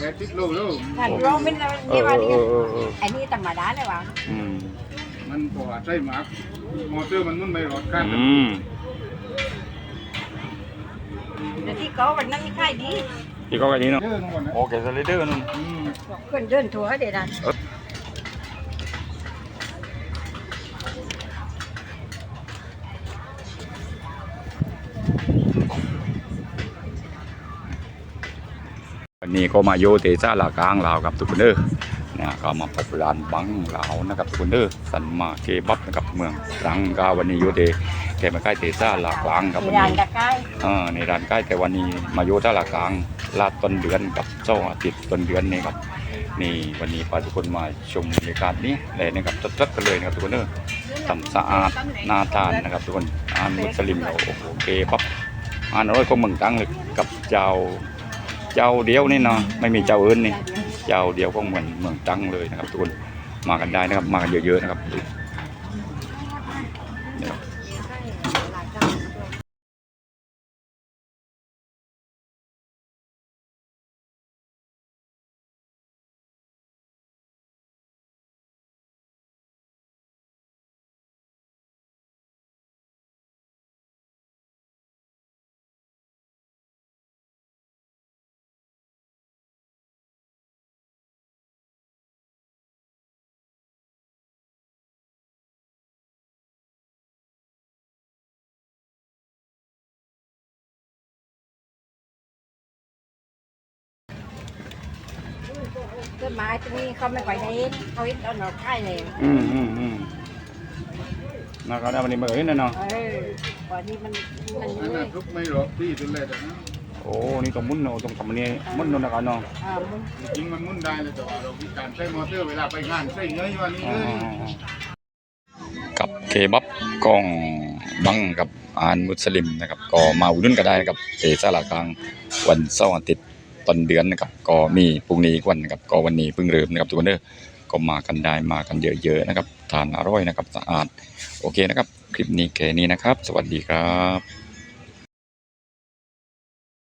แปดสิบโลแล้วท่านร้องเป็นอะไรเอนี่อว่าเอนี่อเออเอออันนี้ธรรมดาเลยวะอืมมันพอใช้หมากมอเตอร์มันมันไม่รอดกันอืมแต่ที่เขาวันนั้นนี่ค่ายดีที่ก็กันนี้เนาะเยอะนู่นนะโอเคสไลเดอร์นู่นอืมเพื่อนเดินทัวร์เด็ดนะ วันนี้ก็มาโยเตซ่าลากลางลาวครับทุกคนเด้อนะก็มาพบร้านบังลาวนะครับทุกคนเด้อสันมาเคบับนะครับเมืองตรังก็วันนี้โยเตแกมาใกล้เตซ่าลากลางครับวันร้านนี้กะใกล้อ่าในร้านใกล้แต่วันนี้มาโยท่าลากลางลาดต้นเดือนกับเจ้าอาทิตย์ต้นเดือนนี่ครับนี่วันนี้พาทุกคนมาชมบรรยากาศนี้เลยนะครับจัดๆกันเลยนะครับทุกคนเด้อทำสะอาดน่าทานนะครับทุกคนอาหารมุสลิมเราโอเคปั๊บอาหารอร่อยก็เมืองตรังเลยกับเจ้า เจ้าเดียวนี่เนาะไม่มีเจ้าอื่นนี่ เจ้าเดียวก็เหมือนเมืองตั้งเลยนะครับทุกคนมากันได้นะครับมากันเยอะๆนะครับ ต้นไม้ตรงนี้เขาไม่ค่อยได้เห็นเขาเห็นเอาหน่อค่ายเลยอืมอืมอืมนะครับวันนี้มาเห็นนะเนาะเออวันนี้มันมันอันเลนั้นยทุกไม่รอดที่สุดเลยแต่นะโอ้นี่ต้องมุนเนาะต้องทำอันนี้มุนเนาะนะครับเนาะอ่ามันจริงมันมุ่นได้เลยแต่ว่าเรามีการใช้มอเตอร์เวลาไปงานใช้เยอะอยู่วันนี้อ๋เลอยกับเคบับกองบังกับอาหารมุสลิมนะครับ ก็มาอุดหนุนก็ได้นะครับเตสลากลางวันเสาร์อาทิตย์ ต้นเดือนนะครับก็มีพรุ่งนี้อีกวันนะครับก็วันนี้เพิ่งเริ่มนะครับทุกคนเด้อก็มากันได้มากันเยอะๆนะครับทานอร่อยนะครับสะอาดโอเคนะครับ คลิปนี้แค่นี้นะครับ สวัสดีครับ